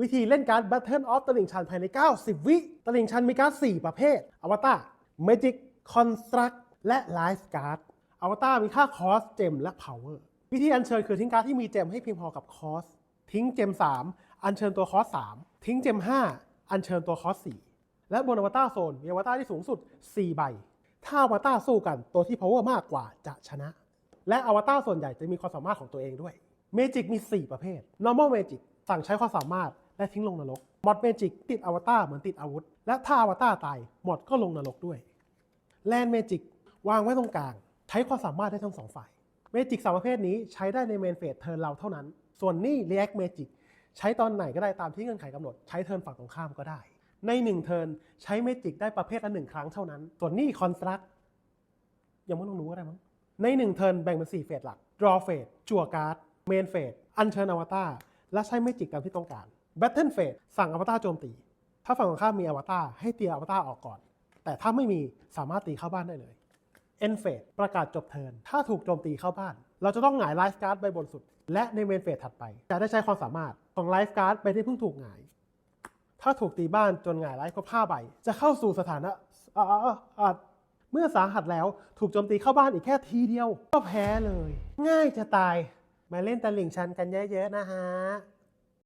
วิธีเล่นการ์ด Battle of ตลิ่งชันภายใน 90 วิตลิ่งชันมีการ์ด 4 ประเภท อวตาร Magic Construct และ Life Card อวตารมีค่าคอสเจมและ Power วิธีอัญเชิญคือทิ้งการ์ดที่มีเจมให้เพียงพอกับคอส ทิ้งเจม 3 อัญเชิญตัวคอส 3 ทิ้งเจม 5 อัญเชิญตัวคอส 4 และบนอวตารโซนมีอวตารที่สูงสุด 4 ใบ ถ้าอวตารสู้กันตัวที่ power มากกว่าจะชนะ และอวตารส่วนใหญ่จะมีความสามารถของตัวเองด้วย เมจิกมี 4 ประเภท normal magic สั่งใช้ความสามารถ และทิ้งลงนรก mod magic ติดอวตารเหมือนติดอาวุธ และถ้าอวตารตาย mod ก็ลงนรกด้วย land magic วางไว้ตรงกลาง ใช้ความสามารถได้ทั้งสองฝ่าย เมจิกสามประเภทนี้ใช้ได้ในเมนเฟสเทิร์นเราเท่านั้น ส่วนนี่ react magic ใช้ตอนไหนก็ได้ตามที่เงื่อนไขกำหนด ใช้เทิร์นฝั่งตรงข้ามก็ได้ ในหนึ่งเทิร์นใช้เมจิกได้ประเภทละหนึ่งครั้งเท่านั้น ส่วนนี่ construct ยังไม่ต้องรู้ก็ได้มั้งในหนึ่งเทิร์นแบ่งเป็น4เฟสหลัก draw เฟสจั่วการ์ด เมนเฟสอัญเชิญอวตารและใช้เมจิกตามที่ต้องการ battle เฟสสั่งอวตารโจมตี ถ้าฝั่งตรงข้ามมีอวตารให้ตีอวตารออกก่อน แต่ถ้าไม่มีสามารถตีเข้าบ้านได้เลย end phase ประกาศจบเทิร์นถ้าถูกโจมตีเข้าบ้าน เราจะต้องหงายไลฟ์การ์ดใบบนสุด และในเมนเฟสถัดไป จะได้ใช้ความสามารถของไลฟ์การ์ดใบที่เพิ่งถูกหงาย ถ้าถูกตีบ้านจนหงายไลฟ์ครบ5ใบ จะเข้าสู่สถานะเมื่อสาหัสแล้วถูกโจมตีเข้าบ้านอีกแค่ทีเดียว ก็แพ้เลย ง่ายจะตาย มาเล่นตะหลิ่งชันกันเยอะๆนะฮะ